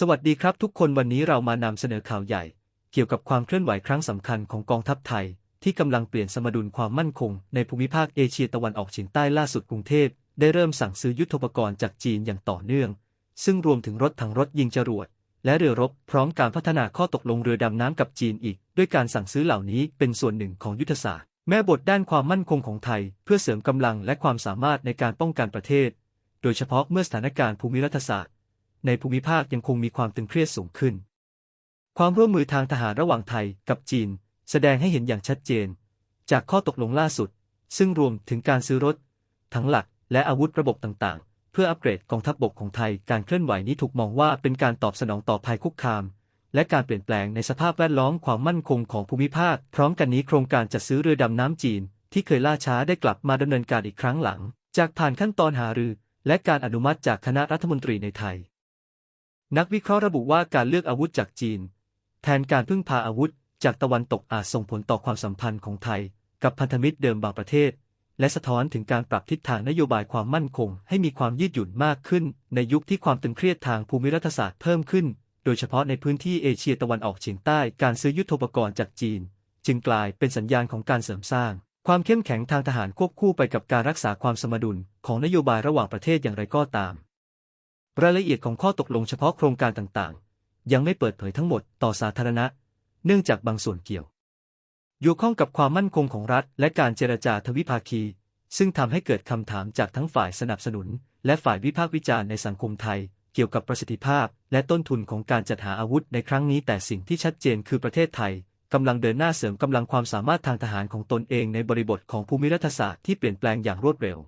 สวัสดีครับทุกคนวันนี้เรามานำเสนอข่าวใหญ่ เกี่ยวกับความเคลื่อนไหวครั้งสำคัญของกองทัพไทย ที่กำลังเปลี่ยนสมดุลความมั่นคง ในภูมิภาคเอเชียตะวันออกเฉียงใต้ล่าสุดกรุงเทพได้เริ่มสั่งซื้อยุทธปกรณ์จากจีนอย่างต่อเนื่อง ซึ่งรวมถึงรถถังรถยิงจรวด และเรือรบพร้อมการพัฒนาข้อตกลงเรือดำน้ำกับจีนอีก ด้วยการสั่งซื้อเหล่านี้เป็นส่วนหนึ่งของยุทธศาสตร์ แม่บทด้านความมั่นคงของไทย เพื่อเสริมกำลังและความสามารถในการป้องกันประเทศ โดยเฉพาะเมื่อสถานการณ์ภูมิรัฐศาสตร์ ในภูมิภาคยังคงมีความตึงเครียดสูงขึ้น ความร่วมมือทางทหารระหว่างไทยกับจีน แสดงให้เห็นอย่างชัดเจน จากข้อตกลงล่าสุด ซึ่งรวมถึงการซื้อรถ ทั้งหลักและอาวุธระบบต่างๆ เพื่ออัปเกรดกองทัพบบกของไทย การเคลื่อนไหวนี้ถูกมองว่าเป็นการตอบสนองต่อภัยคุกคาม และการเปลี่ยนแปลงในสภาพแวดล้อมความมั่นคงของภูมิภาค พร้อมกันนี้โครงการจัดซื้อเรือดำน้ำจีน ที่เคยล่าช้าได้กลับมาดำเนินการอีกครั้งหลัง จากผ่านขั้นตอนหารือ และการอนุมัติจากคณะรัฐมนตรีในไทย นักวิเคราะห์ระบุว่าการเลือกอาวุธจากจีน แทนการพึ่งพาอาวุธจากตะวันตกอาจส่งผลต่อความสัมพันธ์ของไทย กับพันธมิตรเดิมบางประเทศ และสะท้อนถึงการปรับทิศทางนโยบายความมั่นคง ให้มีความยืดหยุ่นมากขึ้น ในยุคที่ความตึงเครียดทางภูมิรัฐศาสตร์เพิ่มขึ้น โดยเฉพาะในพื้นที่เอเชียตะวันออกเฉียงใต้การซื้อยุทโธปกรณ์จากจีน จึงกลายเป็นสัญญาณของการเสริมสร้าง ความเข้มแข็งทางทหารควบคู่ไปกับการรักษาความสมดุลของนโยบายระหว่างประเทศอย่างไรก็ตาม รายละเอียดของข้อตกลงเฉพาะโครงการต่างๆ ยังไม่เปิดเผยทั้งหมดต่อสาธารณะ เนื่องจากบางส่วนเกี่ยวโยข้องกับความมั่นคงของรัฐ และการเจรจาทวิภาคี ซึ่งทำให้เกิดคำถามจากทั้งฝ่ายสนับสนุน และฝ่ายวิพากษ์วิจารณ์ในสังคมไทย เกี่ยวกับประสิทธิภาพ และต้นทุนของการจัดหาอาวุธในครั้งนี้ แต่สิ่งที่ชัดเจนคือประเทศไทยกำลังเดินหน้าเสริมกำลังความสามารถทางทหารของตนเองในบริบทของภูมิรัฐศาสตร์ที่เปลี่ยนแปลงอย่างรวดเร็ว